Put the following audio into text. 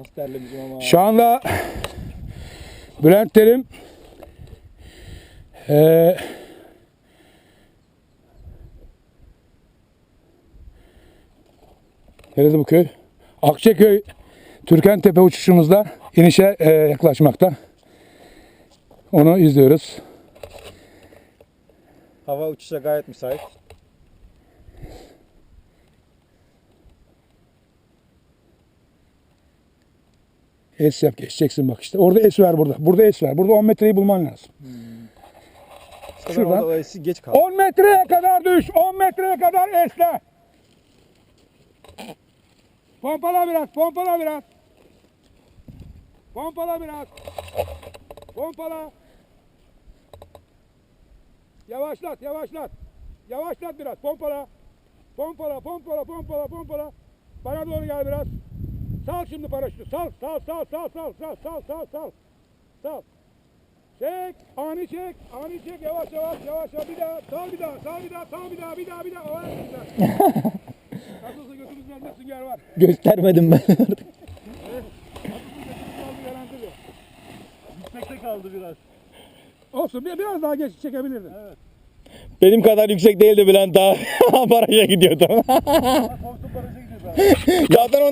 Ama. Şu anda Bülent Terim eee Nerede bu köy? Akçaköy Türkentepe uçuşumuzda inişe eee, yaklaşmakta. Onu izliyoruz. Hava uçuşa gayet müsait. Es yap geçeceksin bak işte. Orada es ver burada. Burada es ver. Burada 10 metreyi bulman lazım. İşte ben Şuradan. orada o esi geç kaldım. 10 metreye kadar düş. 10 metreye kadar esle. Pompala biraz. Pompala biraz. Pompala biraz. Pompala. Yavaşlat, yavaşlat. Yavaşlat biraz. Pompala. Pompala, pompala, pompala, pompala. Bana doğru gel biraz. Sal şimdi paraşütü. Sal, sal, sal, sal, sal, sal, sal, sal, sal. Sal. Çek, ani çek, ani çek, yavaş yavaş, yavaş yavaş, bir daha, sal bir daha, sal bir daha, sal bir daha, bir daha, bir daha, o. Nasıl olsa götümüzün önünde sünger var. Göstermedim ben. Garantili. Yüksekte kaldı biraz. Olsun, bir, biraz daha geç çekebilirdin. Benim kadar yüksek değildi Bülent daha. Baraja gidiyordu. Korktum barajı gidiyor. Zaten